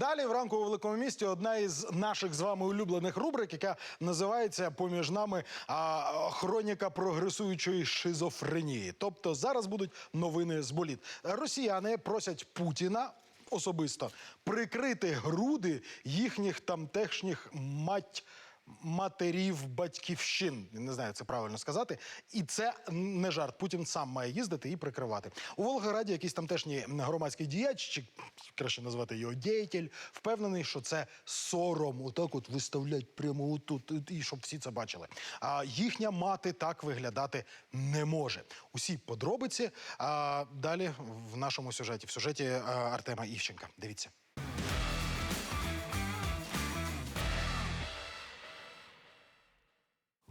Далі в ранку у великому місті одна із наших з вами улюблених рубрик, яка називається поміж нами а, хроніка прогресуючої шизофренії. Тобто зараз будуть новини з боліт. Росіяни просять Путіна. Особисто прикрити груди їхніх тамтешніх мать матерів батьківщин. Не знаю, це правильно сказати. І це не жарт. Путін сам має їздити і прикривати. У Волгограді якийсь тамтешній громадський діяч, чи краще назвати його діятель, впевнений, що це сором. Отак от виставлять прямо отут, і щоб всі це бачили. А їхня мати так виглядати не може. Усі подробиці а, далі в нашому сюжеті, в сюжеті Артема Івченка. Дивіться.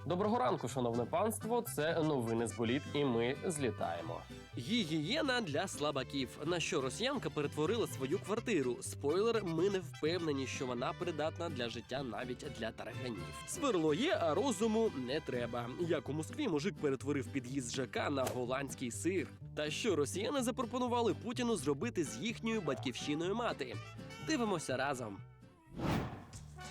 Доброго ранку, шановне панство. Це новини з боліт, і ми злітаємо. Гігієна для слабаків. На що росіянка перетворила свою квартиру? Спойлер, ми не впевнені, що вона придатна для життя навіть для тарганів. Сверло є, а розуму не треба. Як у Москві мужик перетворив під'їзд ЖК на голландський сир. Та що росіяни запропонували Путіну зробити з їхньою батьківщиною мати? Дивимося разом.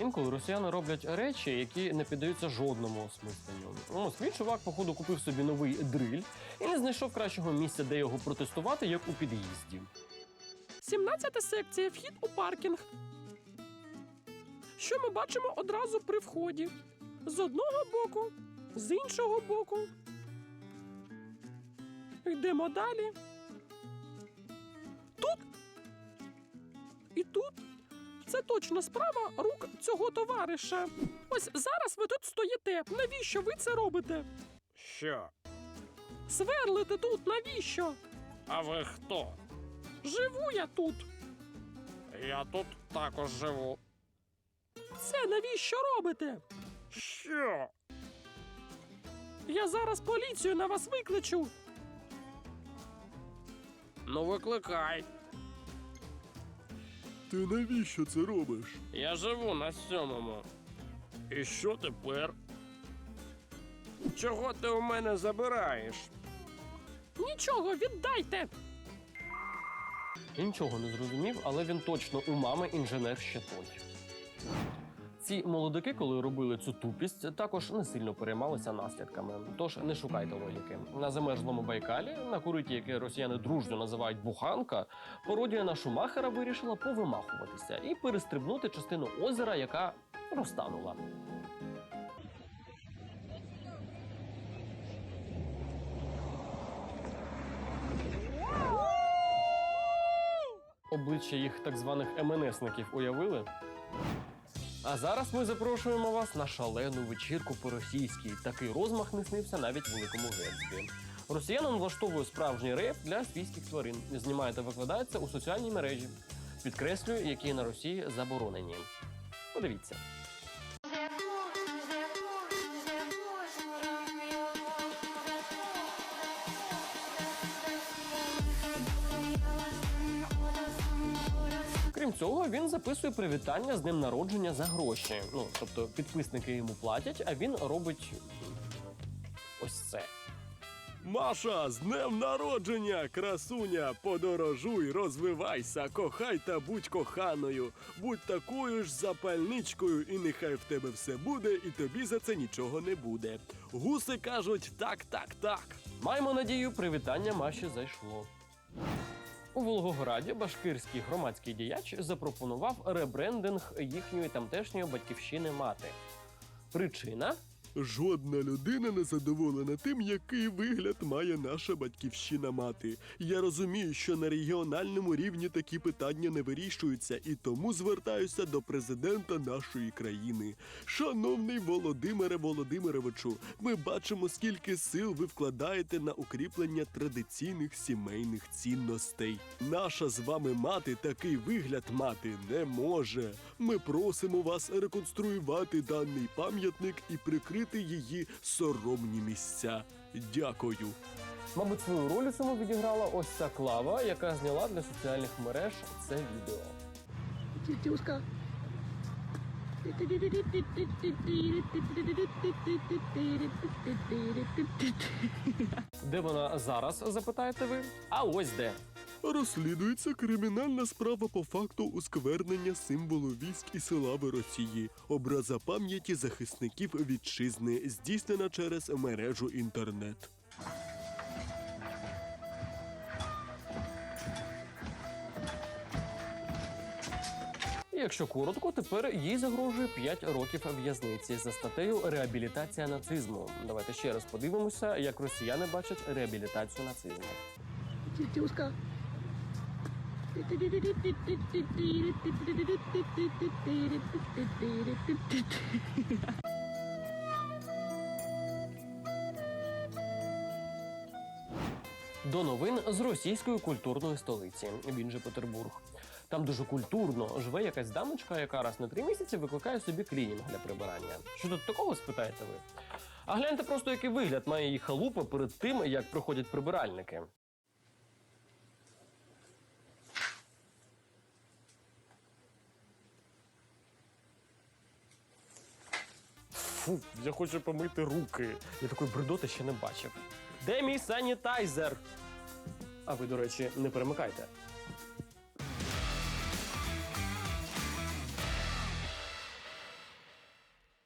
Інколи росіяни роблять речі, які не піддаються жодному осмисленню. У Москві чувак, походу, купив собі новий дриль і не знайшов кращого місця, де його протестувати, як у під'їзді. 17 секція. Вхід у паркінг. Що ми бачимо одразу при вході? З одного боку, з іншого боку. Йдемо далі. Тут. І тут. Це точно справа рук цього товариша. Ось зараз ви тут стоїте. Навіщо ви це робите? Що? Сверлите тут, навіщо? А ви хто? Живу я тут. Я тут також живу. Це навіщо робите? Що? Я зараз поліцію на вас викличу. Ну викликай. Ти навіщо це робиш? Я живу на сьомому. І що тепер? Чого ти у мене забираєш? Нічого, віддайте. Я нічого не зрозумів, але він точно у мами інженер ще той. Ці молодики, коли робили цю тупість, також не сильно переймалися наслідками. Тож не шукайте логіки. На замерзлому Байкалі, на куриті, яке росіяни дружньо називають буханка, пародія на Шумахера вирішила повимахуватися і перестрибнути частину озера, яка розтанула. Обличчя їх так званих МНСників уявили. А зараз ми запрошуємо вас на шалену вечірку по російській. Такий розмах не снився навіть великому Гетсбі. Росіянин влаштовує справжній рейв для свійських тварин. Знімає та викладається у соціальній мережі. Підкреслюю, які на Росії заборонені. Подивіться. Крім цього, він записує привітання з днем народження за гроші. Ну, тобто підписники йому платять, а він робить ось це. Маша, з днем народження, красуня! Подорожуй, розвивайся, кохай та будь коханою. Будь такою ж запальничкою, і нехай в тебе все буде, і тобі за це нічого не буде. Гуси кажуть так, так, так. Маємо надію, привітання Маші зайшло. У Волгограді башкирський громадський діяч запропонував ребрендинг їхньої тамтешньої батьківщини мати. Причина Жодна людина не задоволена тим, який вигляд має наша батьківщина мати. Я розумію, що на регіональному рівні такі питання не вирішуються, і тому звертаюся до президента нашої країни. Шановний Володимире Володимировичу, ми бачимо, скільки сил ви вкладаєте на укріплення традиційних сімейних цінностей. Наша з вами мати такий вигляд мати не може. Ми просимо вас реконструювати даний пам'ятник і прикрити її соромні місця. Дякую. Мабуть, свою роль у цьому відіграла ось ця клава, яка зняла для соціальних мереж це відео. Тетюшка. Де вона зараз, запитаєте ви? А ось де. Розслідується кримінальна справа по факту усквернення символу військ і слави Росії, образа пам'яті захисників вітчизни, здійснена через мережу інтернет. Якщо коротко, тепер їй загрожує 5 років в'язниці за статтею реабілітація нацизму. Давайте ще раз подивимося, як росіяни бачать реабілітацію нацизму. Тетюшка. До новин з російської культурної столиці. Він же Петербург. Там дуже культурно живе якась дамочка, яка раз на три місяці викликає собі клінінг для прибирання. Що тут такого спитаєте ви? А гляньте просто, який вигляд має її халупа перед тим, як приходять прибиральники. Фу, я хочу помити руки. Я такої бредоти ще не бачив. Де мій санітайзер? А ви, до речі, не перемикайте.